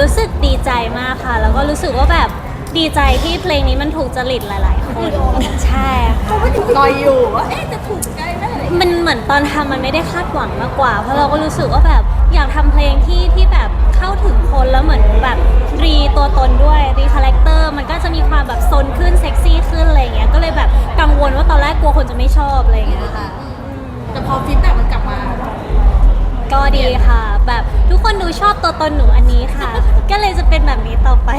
รู้สึกดีใจมากค่ะ แล้วก็รู้สึกว่าแบบดีใจที่เพลงนี้มันถูกจริตหลาย ๆ คน ใช่ค่ะเขาไม่ถึงลอยอยู่ว่าเอ๊ะจะถูกใจไหมอะไรอย่างเงี้ยมันเหมือนตอนทำมันไม่ได้คาดหวังมากกว่า เพราะเราก็รู้สึกว่าแบบอยากทำเพลงที่ที่แบบเข้าถึงคนแล้วเหมือนแบบรีตัวตนด้วยรีคาแรคเตอร์มันก็จะมีความแบบซนขึ้นเซ็กซี่ขึ้นอะไรเงี้ย ก็เลยแบบกังวลว่าตอนแรกกลัวคนจะไม่ชอบอะไรเงี้ยค่ะ แต่พอฟีดแบ็กมันกลับมา ก็ดีค่ะ แบบทุกคนดูชอบตัวตนหนูอันนี้ค่ะ ก็เลยจะเป็นแบบนี้ต่อไป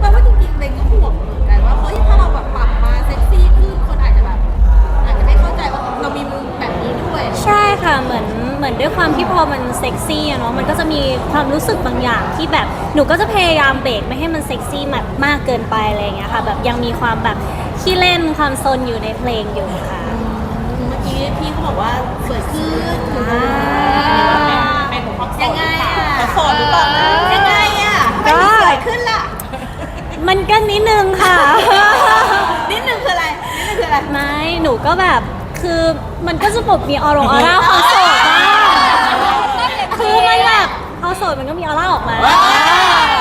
แปลว่าจริงๆเลยก็ห่วงเหมือนกันว่าเฮ้ยถ้าเราแบบปรับมาเซ็กซี่ขึ้นคนอาจจะแบบอาจจะไม่เข้าใจว่าเรามีมุมแบบนี้ด้วย ใช่ค่ะเหมือนเหมือนด้วยความที่พอมันเซ็กซี่อะเนาะมันก็จะมีความรู้สึกบางอย่างที่แบบหนูก็จะพยายามเบรกไม่ให้มันเซ็กซี่แบบมากเกินไปอะไรอย่างเงี้ยค่ะ แบบยังมีความแบบขี้เล่นความซนอยู่ในเพลงอยู่ค่ะ เมื่อกี้พี่เขาบอกว่าสวยขึ้นอ่าเป็นความ ยังไงอะโสดหรือเปล่านะยังไงอะทำไมถึงสวยขึ้นล่ะ มันก็นิดนึงค่ะ นิดนึงคืออะไรนิดนึงคืออะไร ไม่หนูก็แบบคือมันก็จะบบมีออร่าออร่าความโสดบ้างคือมันแบบพอโสดมันก็มีออร่าออกมา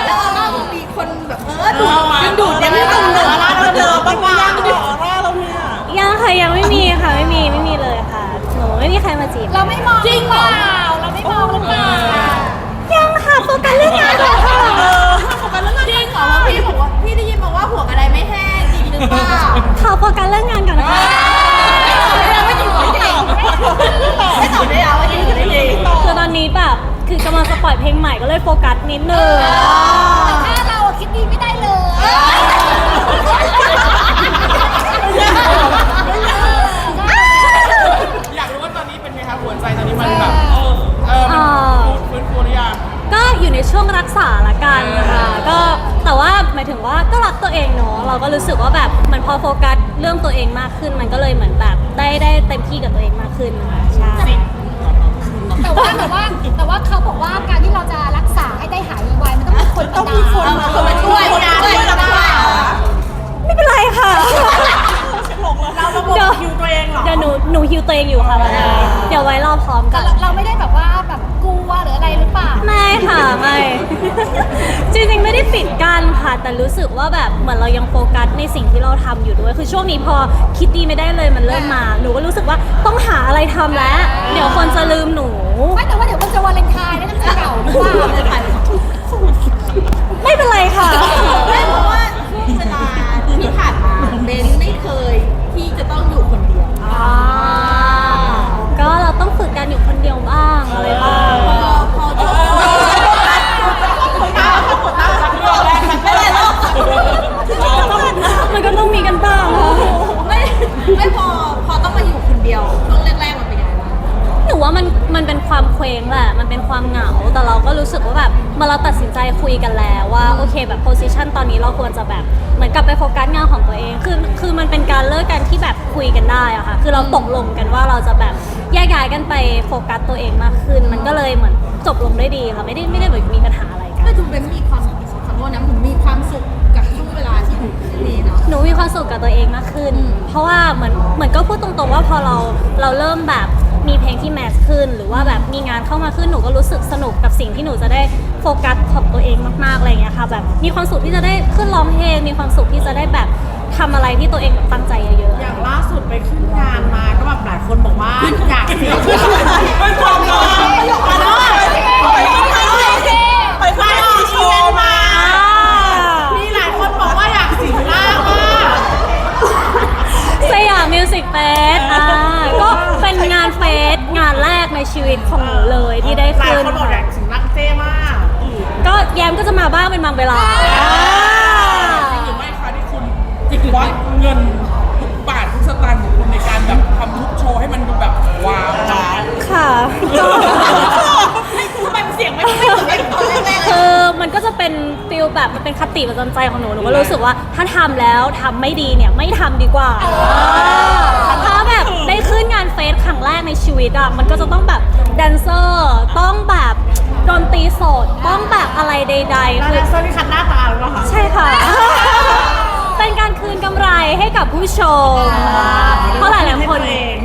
แล้วออร่ามันมีคนแบบเออดูดดึงดูดยังไม่ดึงดูดออร่าเราเจอบ้างยังออร่าเราเนี่ยยังค่ะยังไม่มีค่ะไม่มีไม่มีเลยค่ะ หนูไม่มีใครมาจีบเราไม่มองจริงเปล่า เราไม่มองหรือเปล่ายังค่ะโฟกัสเรื่องงานก่อนค่ะเออถ้าโฟกัสเรื่องงานจริงเหรอเพราะพี่บอกว่าพี่ได้ยินมาว่าหัวกระไดไม่แห้งจริงหรือเปล่าขอโฟกัสเรื่องงานก่อนนะคะไม่จริงไม่จริงไม่ตอบได้แล้วว่าจริงหรือไม่จริงคือตอนนี้แบบคือกำลังจะปล่อยเพลงใหม่ก็เลยโฟกัสนิดนึง เนาะเราก็รู้สึกว่าแบบมันพอโฟกัสเรื่องตัวเองมากขึ้น มันก็เลยเหมือนแบบได้ได้เต็มที่กับตัวเองมากขึ้นนะคะใช่แต่ว่าแต่ว่าแต่ว่าเขาบอกว่าการที่เราจะรักษาให้ได้หายไวๆมันต้องมีคนต้องมีคนเอาคนมาช่วยนะช่วยเราได้ไม่เป็นไรค่ะเราระบบเดี๋ยวคิวตัวเองเหรอเดี๋ยวหนูหนูฮิวตัวเองอยู่ค่ะวันนี้เดี๋ยวไว้รอพร้อมแต่กันเราเราไม่ได้แบบว่าแบบกลัวหรื ออะไรหรือเปล่าไม่ค่ะไม่ จริงๆไม่ได้ปิดกั้นค่ะ แต่รู้สึกว่าแบบเหมือนเรายังโฟกัสในสิ่งที่เราทำอยู่ด้วย คือช่วงนี้พอคิดดีไม่ได้เลยมันเริ่มมา หนูก็รู้สึกว่าต้องหาอะไรทำแล้ว เดี๋ยวคนจะลืมหนู ไม่แต่ว่าเดี๋ยวมันจะวาเลนไทน์แล้วมันจะเหงาหรือเปล่าไม่เป็นไรค่ะ ไม่เพราะว่าช่วงเวลาที่ผ่านมาเบนไม่เคย ความเหงา แต่เราก็รู้สึกว่าแบบเมื่อเราตัดสินใจคุยกันแล้วว่าโอเคแบบโพสิชันตอนนี้เราควรจะแบบเหมือนกลับไปโฟกัสงานของตัวเอง คือคือมันเป็นการเลิกกันที่แบบคุยกันได้อะค่ะ คือเราตกลงกันว่าเราจะแบบแยกย้ายกันไปโฟกัสตัวเองมากขึ้น มันก็เลยเหมือนจบลงได้ดีค่ะ ไม่ได้ไม่ได้แบบมีปัญหาอะไรกัน ก็ดูเบนมีความขอโทษนะผมมีความสุขกับช่วงเวลาที่อยู่ที่นี่เนาะ หนูมีความสุขกับตัวเองมากขึ้น เพราะว่าเหมือนเหมือนก็พูดตรงๆว่าพอเราเราเริ่มแบบ มีเพลงที่แมสขึ้น หรือว่าแบบมีงานเข้ามาขึ้นหนูก็รู้สึกสนุกกับสิ่งที่หนูจะได้โฟกัสของตัวเองมากๆอะไรอย่างเงี้ยค่ะแบบมีความสุขที่จะได้ขึ้นร้องเพลงมีความสุขที่จะได้แบบทำอะไรที่ตัวเองแบบตั้งใจเยอะอย่างล่าสุดไปขึ้นงานมาก็แบบหลายคนบอกว่าอยากเสียเป็นความร้อนประโยคมาแล้วไปไปโชว์มามีหลายคนบอกว่าอยากสิงร่างมากๆสยามมิวสิกเฟสอ่าก็ เป็นงานเฟสงานแรกในชีวิตของหนูเลยที่ได้หลายขึ้นคนบอกอยากสิงร่างเจ้มากก็แยมก็จะมาบ้างเป็นบางเวลา จริงหรือไม่คะที่คุณจิกวัดเงินทุกบาททุกสตางค์ของคุณในการแบบทำทุกโชว์ให้มันดูแบบว้าวจ้าค่ะก็ทำไมเสียงไม่ไม่เหมือนกันตอนแรกคือมันก็จะเป็นฟิลแบบมันเป็นคติประจำใจของหนูหนูก็รู้สึกว่าถ้าทำแล้วทำไม่ดีเนี่ยไม่ทำดีกว่า ชีวิตอะมันก็จะต้องแบบแดนเซอร์ต้องแบบดนตรีสดต้องแบบอะไรใดๆแล้วคือแดนเซอร์ที่คัดหน้าตาหรือเปล่าคะ ใช่ค่ะ เป็นการคืนกำไรให้กับผู้ชม เพราะหลายๆคนเอง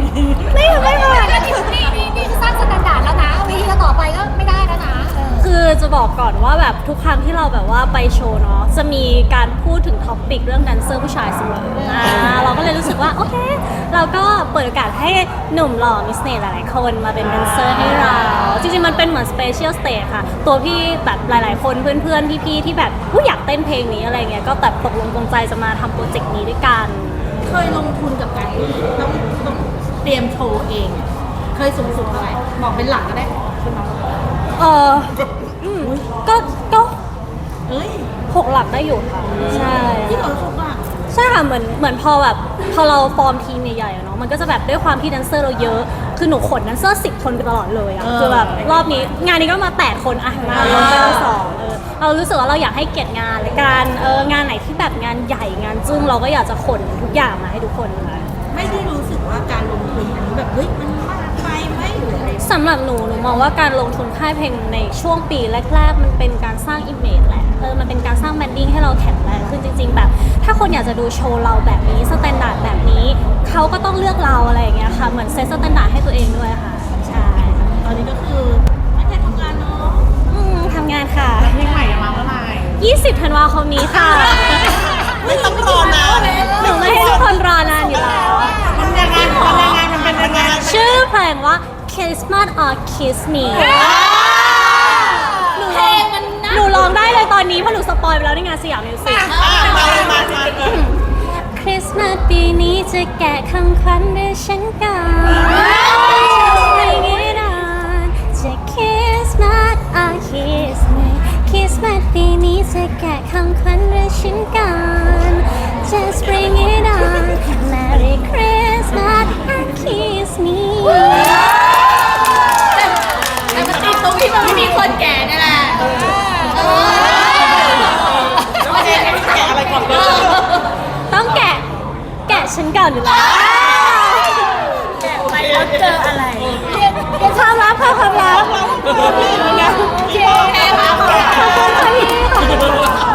ไม่ไม่ไม่นี่นี่นี่นี่คือสร้างสแตนดาร์ดแล้วนะวีทีต่อไปก็ไม่ได้แล้วนะเออ คือจะจะบอกก่อนว่าแบบทุกครั้งที่เราแบบว่าไปโชว์เนาะจะมีการพูดถึงท็อปปิกเรื่องแดนเซอร์ผู้ชายเสมออ่า เราก็เปิดโอกาสให้หนุ่มหล่อมิสเนตหลายๆ คนมาเป็นแดนเซอร์ให้เรา จริงๆ มันเป็นเหมือนสเปเชียลสเตจค่ะ ตัวพี่แบบหลายๆ คนเพื่อนๆ พี่ๆ ที่แบบผู้อยากเต้นเพลงนี้อะไรเงี้ย ก็แบบตกลงปรงใจจะมาทำโปรเจกต์นี้ด้วยกัน เคยลงทุนกับการที่ต้องต้องเตรียมโชว์เอง เคยสูงสุดเท่าไหร่บอกเป็นหลักก็ได้คุณน้องเอออืมก็ก็เอ้ยหกหลักได้อยู่ค่ะ ใช่ ที่เราสูงอะ ใช่ค่ะเหมือนเหมือนพอแบบพอเราฟอร์มทีมใหญ่ๆอะเนาะมันก็จะแบบด้วยความที่แดนเซอร์เราเยอะคือหนูขนแดนเซอร์สิบคนไปตลอดเลยอะเออ คือแบบรอบนี้งานนี้ก็มาแปดคนอะงานลดไปแล้วสองเออเรารู้สึกว่าเราอยากให้เกียรติงานและการเอองานไหนที่แบบงานใหญ่งานจึ้งเราก็อยากจะขนทุกอย่างมาให้ทุกคนค่ะ ไม่ได้รู้สึกว่าการลงทุนอันนี้แบบเฮ้ยมันมาก สำหรับหนูหนูมองว่าการลงทุนค่ายเพลงในช่วงปีแรก ๆ มันเป็นการสร้างอิมเมจแหละเออมันเป็นการสร้างแบรนดิ้งให้เราแข็งแรงขึ้นจริง ๆ แบบ ถ้าคนอยากจะดูโชว์เราแบบนี้สแตนดาร์ดแบบนี้เขาก็ต้องเลือกเราอะไรอย่างเงี้ยค่ะเหมือนเซตสแตนดาร์ดให้ตัวเองด้วยค่ะใช่ตอนนี้ก็คือตั้งใจทำงานเนาะอืมทำงานค่ะเพลงใหม่จะมาเมื่อไหร่20ธันวาคมนี้ค่ะ ไม่ต้องรอนะหนูไม่ ว่า Christmas or Kiss Me หนูร้องหนูร้องได้เลยตอนนี้เพราะหนูสปอยไปแล้วในงานสยามมิวสิกมาเลยมามาเออคริสต์มาสปีนี้จะแกะคำขวัญด้วยฉันก่อนไม่งี้นอนจะคริสต์มาสอะคริสต์มาสคริสต์มาสปีนี้จะแกะคำขวัญด้วยฉันก่อน Just bring it แกะฉันก่อนอยู่แล้วไปแล้วเจออะไรความลับค่ะความลับแค่มาขอบคุณค่ะพี่ขอบคุณ